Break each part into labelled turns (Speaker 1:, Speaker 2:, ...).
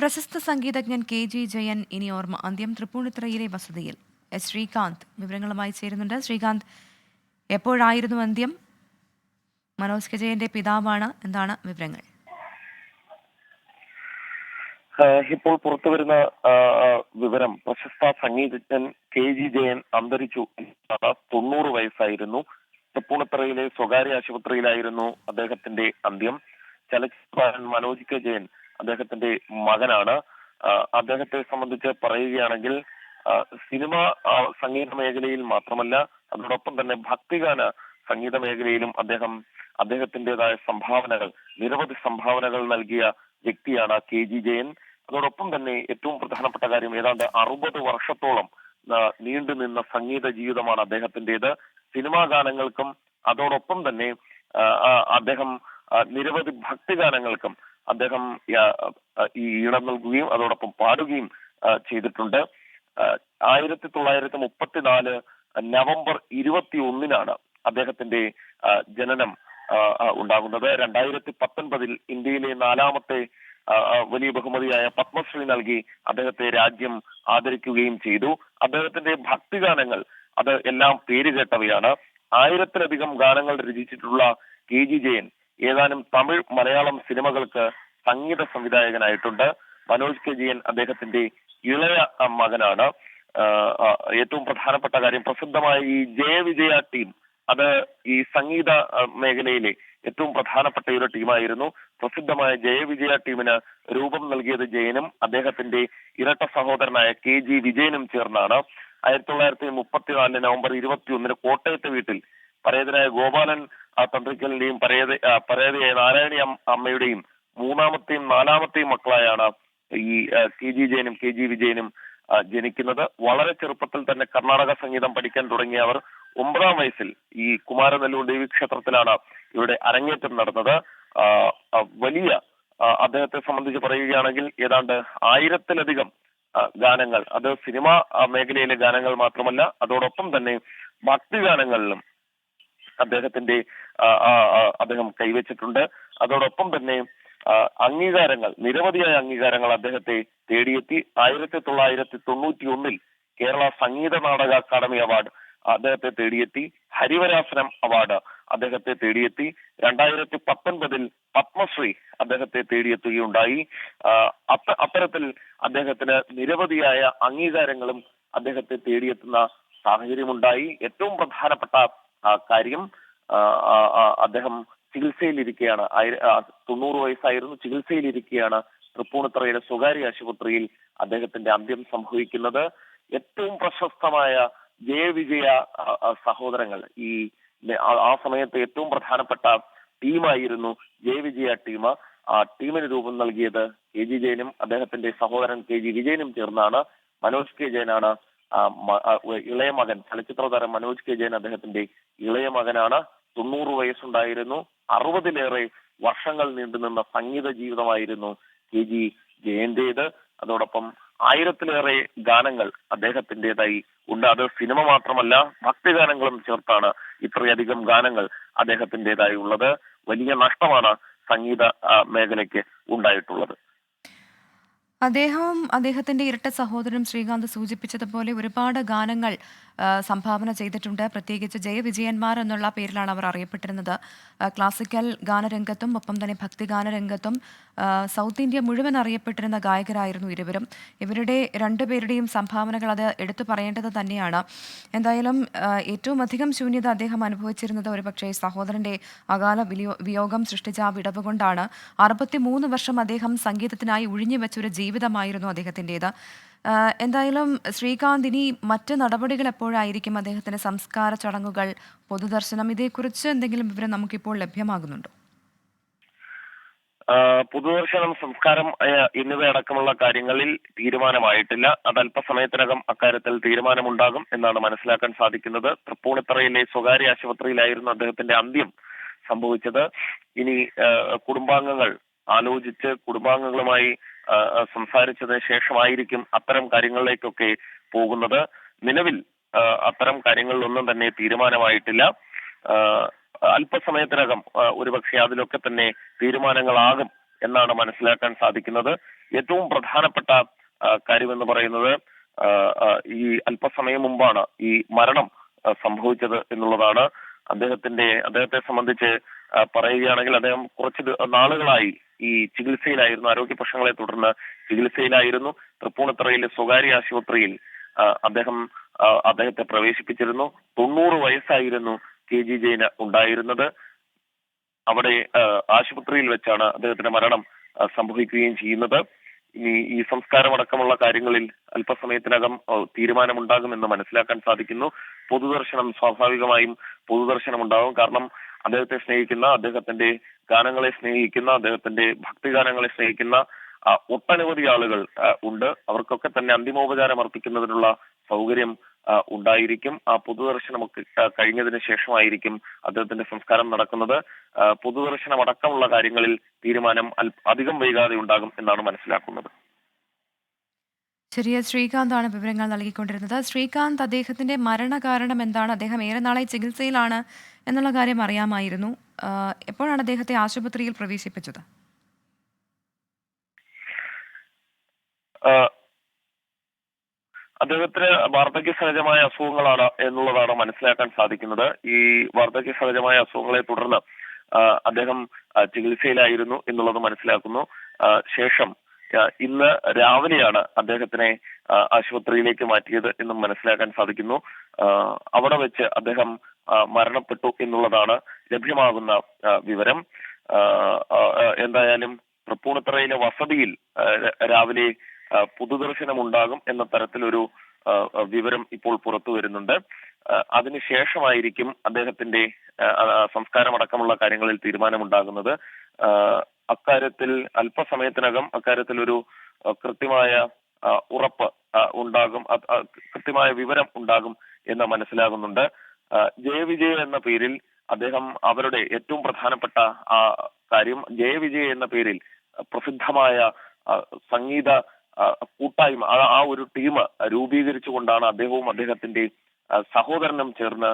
Speaker 1: പ്രശസ്ത സംഗീതജ്ഞൻ K G Jayan ഇനി ഓർമ്മ അന്ത്യം തൃപ്പൂണിത്തുറയിലെ വസതിയിൽ. എസ് ശ്രീകാന്ത് വിവരങ്ങളുമായി ചേരുന്നുണ്ട്. ശ്രീകാന്ത് എപ്പോഴായിരുന്നു അന്ത്യം? മനോജ് കെ ജയന്റെ പിതാവാണ്. എന്താണ് വിവരങ്ങൾ?
Speaker 2: ഇപ്പോൾ പുറത്തു വരുന്ന വിവരം. പ്രശസ്ത സംഗീതജ്ഞൻ കെ ജി ജയൻ അന്തരിച്ചു. തൊണ്ണൂറ് വയസ്സായിരുന്നു. തൃപ്പൂണിത്തറയിലെ സ്വകാര്യ ആശുപത്രിയിലായിരുന്നു അദ്ദേഹത്തിന്റെ അന്ത്യം. ചലച്ചിത്രകാരൻ മനോജ് കെ ജയൻ അദ്ദേഹത്തിന്റെ മകനാണ്. അദ്ദേഹത്തെ സംബന്ധിച്ച് പറയുകയാണെങ്കിൽ സിനിമ സംഗീത മേഖലയിൽ മാത്രമല്ല അതോടൊപ്പം തന്നെ ഭക്തിഗാന സംഗീത മേഖലയിലും അദ്ദേഹം അദ്ദേഹത്തിന്റേതായ സംഭാവനകൾ നിരവധി സംഭാവനകൾ നൽകിയ വ്യക്തിയാണ് കെ ജി ജയൻ. അതോടൊപ്പം തന്നെ ഏറ്റവും പ്രധാനപ്പെട്ട കാര്യം ഏതാണ്ട് അറുപത് വർഷത്തോളം നീണ്ടു നീണ്ടുനിന്ന സംഗീത ജീവിതമാണ് അദ്ദേഹത്തിന്റേത്. സിനിമാ ഗാനങ്ങൾക്കും അതോടൊപ്പം തന്നെ അദ്ദേഹം നിരവധി ഭക്തിഗാനങ്ങൾക്കും അദ്ദേഹം ഈ ഈണം നൽകുകയും അതോടൊപ്പം പാടുകയും ചെയ്തിട്ടുണ്ട്. ആയിരത്തി തൊള്ളായിരത്തി മുപ്പത്തിനാല് നവംബർ ഇരുപത്തി ഒന്നിനാണ് അദ്ദേഹത്തിന്റെ ജനനം ഉണ്ടാകുന്നത്. രണ്ടായിരത്തി പത്തൊൻപതിൽ ഇന്ത്യയിലെ നാലാമത്തെ വലിയ ബഹുമതിയായ പത്മശ്രീ നൽകി അദ്ദേഹത്തെ രാജ്യം ആദരിക്കുകയും ചെയ്തു. അദ്ദേഹത്തിന്റെ ഭക്തിഗാനങ്ങൾ അത് എല്ലാം പേരുകേട്ടവയാണ് ആയിരത്തിലധികം ഗാനങ്ങൾ രചിച്ചിട്ടുള്ള കെ ജി ജയൻ ഏതാനും തമിഴ് മലയാളം സിനിമകൾക്ക് സംഗീത സംവിധായകനായിട്ടുണ്ട്. മനോജ് കെ ജയൻ അദ്ദേഹത്തിന്റെ ഇളയ മകനാണ്. ഏറ്റവും പ്രധാനപ്പെട്ട കാര്യം പ്രസിദ്ധമായ ഈ ജയവിജയ ടീം. അത് ഈ സംഗീത മേഖലയിലെ ഏറ്റവും പ്രധാനപ്പെട്ട ഒരു ടീമായിരുന്നു. പ്രസിദ്ധമായ ജയവിജയ ടീമിന് രൂപം നൽകിയത് ജയനും അദ്ദേഹത്തിന്റെ ഇരട്ട സഹോദരനായ കെ ജി വിജയനും ചേർന്നാണ്. ആയിരത്തി തൊള്ളായിരത്തി മുപ്പത്തിനാല് നവംബർ ഇരുപത്തിയൊന്നിന് കോട്ടയത്തെ വീട്ടിൽ പരേതനായ ഗോപാലൻ ആ, തന്ത്രിക്കലിന്റെയും പരേത പരേതയായ നാരായണി അമ്മയുടെയും മൂന്നാമത്തെയും നാലാമത്തെയും മക്കളായാണ് ഈ കെ ജി ജയനും കെ ജി വിജയനും ജനിക്കുന്നത്. വളരെ ചെറുപ്പത്തിൽ തന്നെ കർണാടക സംഗീതം പഠിക്കാൻ തുടങ്ങിയ അവർ ഒമ്പതാം വയസ്സിൽ ഈ കുമാരനെല്ലൂർ ദേവി ക്ഷേത്രത്തിലാണ് ഇവരുടെ അരങ്ങേറ്റം നടന്നത്. വലിയ അദ്ദേഹത്തെ സംബന്ധിച്ച് പറയുകയാണെങ്കിൽ ഏതാണ്ട് ആയിരത്തിലധികം ഗാനങ്ങൾ അത് സിനിമാ മേഖലയിലെ ഗാനങ്ങൾ മാത്രമല്ല അതോടൊപ്പം തന്നെ ഭക്തി ഗാനങ്ങളിലും അദ്ദേഹത്തിന്റെ അദ്ദേഹം കൈവച്ചിട്ടുണ്ട്. അതോടൊപ്പം തന്നെ അംഗീകാരങ്ങൾ നിരവധിയായ അംഗീകാരങ്ങൾ അദ്ദേഹത്തെ തേടിയെത്തി. ആയിരത്തി തൊള്ളായിരത്തി തൊണ്ണൂറ്റി ഒന്നിൽ കേരള സംഗീത നാടക അക്കാദമി അവാർഡ് അദ്ദേഹത്തെ തേടിയെത്തി. ഹരിവരാസനം അവാർഡ് അദ്ദേഹത്തെ തേടിയെത്തി. രണ്ടായിരത്തി പത്തൊൻപതിൽ പത്മശ്രീ അദ്ദേഹത്തെ തേടിയെത്തുകയുണ്ടായി. അത്തരത്തിൽ അദ്ദേഹത്തിന് നിരവധിയായ അംഗീകാരങ്ങളും അദ്ദേഹത്തെ തേടിയെത്തുന്ന സാഹചര്യമുണ്ടായി. ഏറ്റവും പ്രധാനപ്പെട്ട കാര്യം അദ്ദേഹം ചികിത്സയിലിരിക്കുകയാണ് തൊണ്ണൂറ് വയസ്സായിരുന്നു ചികിത്സയിലിരിക്കുകയാണ് തൃപ്പൂണിത്തറയുടെ സ്വകാര്യ ആശുപത്രിയിൽ അദ്ദേഹത്തിന്റെ അന്ത്യം സംഭവിക്കുന്നത്. ഏറ്റവും പ്രശസ്തമായ ജയവിജയ സഹോദരങ്ങൾ ഈ ആ- സമയത്ത് ഏറ്റവും പ്രധാനപ്പെട്ട ടീമായിരുന്നു ജയവിജയ ടീം. ആ ടീമിന് രൂപം നൽകിയത് കെ ജി ജയനും അദ്ദേഹത്തിന്റെ സഹോദരൻ കെ ജി വിജയനും ചേർന്നാണ്. മനോജ് കെ ജയനാണ് ഇളയ മകൻ. ചലച്ചിത്ര താരം മനോജ് കെ ജയൻ അദ്ദേഹത്തിന്റെ ഇളയ മകനാണ്. തൊണ്ണൂറ് വയസ്സുണ്ടായിരുന്നു. അറുപതിലേറെ വർഷങ്ങൾ നീണ്ടുനിന്ന സംഗീത ജീവിതമായിരുന്നു കെ ജി ജയന്റേത്. അതോടൊപ്പം ആയിരത്തിലേറെ ഗാനങ്ങൾ അദ്ദേഹത്തിന്റേതായി ഉണ്ട്. അത് സിനിമ മാത്രമല്ല ഭക്തിഗാനങ്ങളും ചേർത്താണ് ഇത്രയധികം ഗാനങ്ങൾ അദ്ദേഹത്തിന്റേതായി ഉള്ളത്. വലിയ നഷ്ടമാണ് സംഗീത മേഖലയ്ക്ക് ഉണ്ടായിട്ടുള്ളത്.
Speaker 1: അദ്ദേഹം അദ്ദേഹത്തിന്റെ ഇരട്ട സഹോദരൻ ശ്രീകാന്ത് സൂചിപ്പിച്ചതുപോലെ ഒരുപാട് ഗാനങ്ങൾ സംഭാവന ചെയ്തിട്ടുണ്ട്. പ്രത്യേകിച്ച് ജയവിജയന്മാർ എന്നുള്ള പേരിലാണ് അവർ അറിയപ്പെട്ടിരുന്നത്. ക്ലാസിക്കൽ ഗാനരംഗത്തും ഒപ്പം തന്നെ ഭക്തിഗാനരംഗത്തും സൗത്ത് ഇന്ത്യ മുഴുവൻ അറിയപ്പെട്ടിരുന്ന ഗായകരായിരുന്നു ഇരുവരും. ഇവരുടെ രണ്ടുപേരുടെയും സംഭാവനകൾ അത് എടുത്തു പറയേണ്ടത് തന്നെയാണ്. എന്തായാലും ഏറ്റവും അധികം ശൂന്യത അദ്ദേഹം അനുഭവിച്ചിരുന്നത് ഒരുപക്ഷെ സഹോദരന്റെ അകാല വിയോഗം സൃഷ്ടിച്ച ആ വിടവ് കൊണ്ടാണ്. അറുപത്തിമൂന്ന് വർഷം അദ്ദേഹം സംഗീതത്തിനായി ഒഴിഞ്ഞു വെച്ചൊരു ജീവിതമായിരുന്നു അദ്ദേഹത്തിന്റെത് എന്തായാലും ശ്രീകാന്ത് ഇനി മറ്റ് നടപടികൾ എപ്പോഴായിരിക്കും അദ്ദേഹത്തിന്റെ സംസ്കാര ചടങ്ങുകൾ പൊതുദർശനം ഇതേക്കുറിച്ച് എന്തെങ്കിലും വിവരം നമുക്കിപ്പോൾ ലഭ്യമാകുന്നുണ്ടോ?
Speaker 2: പൊതുദർശനം സംസ്കാരം എന്നിവയടക്കമുള്ള കാര്യങ്ങളിൽ തീരുമാനമായിട്ടില്ല. അത് അല്പസമയത്തിനകം അക്കാര്യത്തിൽ തീരുമാനമുണ്ടാകും എന്നാണ് മനസ്സിലാക്കാൻ സാധിക്കുന്നത്. തൃപ്പൂണിത്തറയിലെ സ്വകാര്യ ആശുപത്രിയിലായിരുന്നു അദ്ദേഹത്തിന്റെ അന്ത്യം സംഭവിച്ചത്. ഇനി കുടുംബാംഗങ്ങൾ ആലോചിച്ച് കുടുംബാംഗങ്ങളുമായി സംസാരിച്ചതിന് ശേഷമായിരിക്കും അത്തരം കാര്യങ്ങളിലേക്കൊക്കെ പോകുന്നത്. നിലവിൽ അത്തരം കാര്യങ്ങളിലൊന്നും തന്നെ തീരുമാനമായിട്ടില്ല. അല്പസമയത്തിനകം ഒരുപക്ഷെ അതിലൊക്കെ തന്നെ തീരുമാനങ്ങളാകും എന്നാണ് മനസ്സിലാക്കാൻ സാധിക്കുന്നത്. ഏറ്റവും പ്രധാനപ്പെട്ട കാര്യമെന്ന് പറയുന്നത് ഈ അല്പസമയം മുമ്പാണ് ഈ മരണം സംഭവിച്ചത് എന്നുള്ളതാണ്. അദ്ദേഹത്തിന്റെ അദ്ദേഹത്തെ സംബന്ധിച്ച് പറയുകയാണെങ്കിൽ അദ്ദേഹം കുറച്ച് നാളുകളായി ഈ ചികിത്സയിലായിരുന്നു ആരോഗ്യ പ്രശ്നങ്ങളെ തുടർന്ന് ചികിത്സയിലായിരുന്നു തൃപ്പൂണിത്തറയിലെ സ്വകാര്യ ആശുപത്രിയിൽ അദ്ദേഹം അദ്ദേഹത്തെ പ്രവേശിപ്പിച്ചിരുന്നു. തൊണ്ണൂറ് വയസ്സായിരുന്നു കെ ജി ജയന് ഉണ്ടായിരുന്നത്. അവിടെ ആശുപത്രിയിൽ വെച്ചാണ് അദ്ദേഹത്തിന്റെ മരണം സംഭവിക്കുകയും ചെയ്യുന്നത്. ഇനി ഈ സംസ്കാരമടക്കമുള്ള കാര്യങ്ങളിൽ അല്പസമയത്തിനകം തീരുമാനമുണ്ടാകുമെന്ന് മനസ്സിലാക്കാൻ സാധിക്കുന്നു. പൊതുദർശനം സ്വാഭാവികമായും പൊതുദർശനം ഉണ്ടാകും കാരണം അദ്ദേഹത്തെ സ്നേഹിക്കുന്ന അദ്ദേഹത്തിന്റെ ഗാനങ്ങളെ സ്നേഹിക്കുന്ന അദ്ദേഹത്തിന്റെ ഭക്തിഗാനങ്ങളെ സ്നേഹിക്കുന്ന ഒട്ടനവധി ആളുകൾ ഉണ്ട്. അവർക്കൊക്കെ തന്നെ അന്തിമോപചാരം അർപ്പിക്കുന്നതിനുള്ള സൗകര്യം ഉണ്ടായിരിക്കും. ആ പൊതുദർശനമൊക്കെ കഴിഞ്ഞതിന് ശേഷമായിരിക്കും അദ്ദേഹത്തിന്റെ സംസ്കാരം നടക്കുന്നത്. പൊതുദർശനം അടക്കമുള്ള കാര്യങ്ങളിൽ തീരുമാനം അധികം വൈകാതെ ഉണ്ടാകും എന്നാണ് മനസ്സിലാക്കുന്നത്.
Speaker 1: ശരിയ ശ്രീകാന്താണ് വിവരങ്ങൾ നൽകിക്കൊണ്ടിരുന്നത്. ശ്രീകാന്ത് അദ്ദേഹത്തിന്റെ മരണകാരണം എന്താണ്? അദ്ദേഹം ഏറെ നാളായി ചികിത്സയിലാണ് എന്നുള്ള കാര്യം അറിയാമായിരുന്നു. എപ്പോഴാണ് അദ്ദേഹത്തെ ആശുപത്രിയിൽ പ്രവേശിപ്പിച്ചത്?
Speaker 2: അദ്ദേഹത്തിന് വാർദ്ധക്യ സഹജമായ അസുഖങ്ങളാണ് എന്നുള്ളതാണ് മനസ്സിലാക്കാൻ സാധിക്കുന്നത്. ഈ വാർദ്ധക്യ സഹജമായ അസുഖങ്ങളെ തുടർന്ന് അദ്ദേഹം ചികിത്സയിലായിരുന്നു എന്നുള്ളത് മനസ്സിലാക്കുന്നു. ശേഷം ഇന്ന് രാവിലെയാണ് അദ്ദേഹത്തിനെ ആശുപത്രിയിലേക്ക് മാറ്റിയത് എന്നും മനസ്സിലാക്കാൻ സാധിക്കുന്നു. അവിടെ വെച്ച് അദ്ദേഹം മരണപ്പെട്ടു എന്നുള്ളതാണ് ലഭ്യമാകുന്ന വിവരം. എന്തായാലും തൃപ്പൂണിത്തറയിലെ വസതിയിൽ രാവിലെ പൊതുദർശനമുണ്ടാകും എന്ന തരത്തിലൊരു വിവരം ഇപ്പോൾ പുറത്തു വരുന്നുണ്ട്. അതിനുശേഷമായിരിക്കും അദ്ദേഹത്തിന്റെ സംസ്കാരമടക്കമുള്ള കാര്യങ്ങളിൽ തീരുമാനമുണ്ടാകുന്നത്. അക്കാര്യത്തിൽ അല്പസമയത്തിനകം അക്കാര്യത്തിൽ ഒരു കൃത്യമായ ഉറപ്പ് ഉണ്ടാകും കൃത്യമായ വിവരം ഉണ്ടാകും എന്ന് മനസ്സിലാകുന്നുണ്ട്. ജയവിജയ എന്ന പേരിൽ അദ്ദേഹം അവരുടെ ഏറ്റവും പ്രധാനപ്പെട്ട ആ കാര്യം ജയവിജയ എന്ന പേരിൽ പ്രസിദ്ധമായ സംഗീത കൂട്ടായ്മ ആ- ആ ഒരു ടീം രൂപീകരിച്ചുകൊണ്ടാണ് അദ്ദേഹവും അദ്ദേഹത്തിന്റെ സഹോദരനും ചേർന്ന്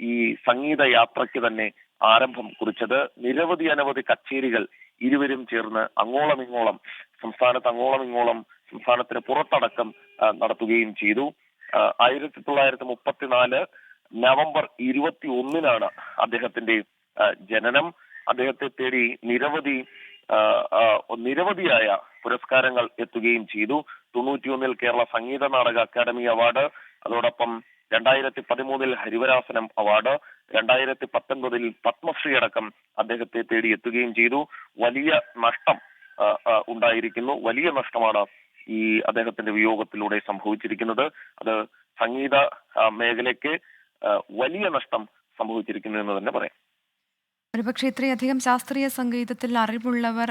Speaker 2: ഈ സംഗീത യാത്രയ്ക്ക് തന്നെ ആരംഭം കുറിച്ചത്. നിരവധി അനവധി കച്ചേരികൾ ഇരുവരും ചേർന്ന് അങ്ങോളം ഇങ്ങോളം സംസ്ഥാനത്ത് അങ്ങോളം ഇങ്ങോളം സംസ്ഥാനത്തിന് പുറത്തടക്കം നടത്തുകയും ചെയ്തു. ആയിരത്തി തൊള്ളായിരത്തി മുപ്പത്തിനാല് നവംബർ ഇരുപത്തി ഒന്നിനാണ് അദ്ദേഹത്തിന്റെ ജനനം. അദ്ദേഹത്തെ തേടി നിരവധി നിരവധിയായ പുരസ്കാരങ്ങൾ എത്തുകയും ചെയ്തു. തൊണ്ണൂറ്റിയൊന്നിൽ കേരള സംഗീത നാടക അക്കാദമി അവാർഡ്. അതോടൊപ്പം രണ്ടായിരത്തി പതിമൂന്നിൽ ഹരിവരാസനം അവാർഡ് രണ്ടായിരത്തി പത്തൊൻപതിൽ പത്മശ്രീ അടക്കം അദ്ദേഹത്തെ തേടി എത്തുകയും ചെയ്തു. വലിയ നഷ്ടം ഉണ്ടായിരിക്കുന്നു. വലിയ നഷ്ടമാണ് ഈ അദ്ദേഹത്തിന്റെ വിയോഗത്തിലൂടെ സംഭവിച്ചിരിക്കുന്നത്. അത് സംഗീത മേഖലയ്ക്ക് വലിയ നഷ്ടം സംഭവിച്ചിരിക്കുന്നു എന്ന് തന്നെ പറയാം.
Speaker 1: ഒരുപക്ഷെ ഇത്രയധികം ശാസ്ത്രീയ സംഗീതത്തിൽ അറിവുള്ളവർ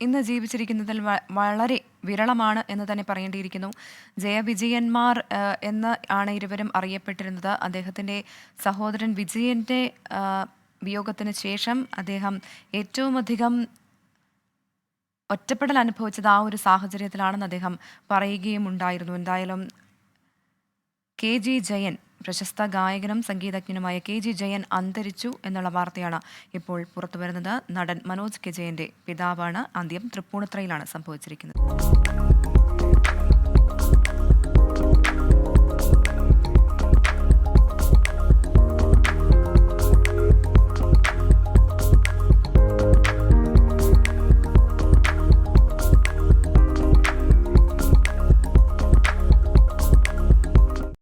Speaker 1: ഇന്ന് ജീവിച്ചിരിക്കുന്നതിൽ വളരെ വിരളമാണ് എന്ന് തന്നെ പറയേണ്ടിയിരിക്കുന്നു. ജയവിജയന്മാർ എന്ന് ആണ് ഇരുവരും അറിയപ്പെട്ടിരുന്നത്. അദ്ദേഹത്തിന്റെ സഹോദരൻ വിജയന്റെ വിയോഗത്തിന് ശേഷം അദ്ദേഹം ഏറ്റവും അധികം ഒറ്റപ്പെടൽ അനുഭവിച്ചത് ആ ഒരു സാഹചര്യത്തിലാണെന്ന് അദ്ദേഹം പറയുകയും ഉണ്ടായിരുന്നു എന്തായാലും കെ ജി ജയൻ പ്രശസ്ത ഗായകനും സംഗീതജ്ഞനുമായ കെ ജി ജയൻ അന്തരിച്ചു എന്നുള്ള വാർത്തയാണ് ഇപ്പോൾ പുറത്തുവരുന്നത്. നടൻ മനോജ് കെ ജയന്റെ പിതാവാണ്. അന്ത്യം തൃപ്പൂണിത്രയിലാണ് സംഭവിച്ചിരിക്കുന്നത്.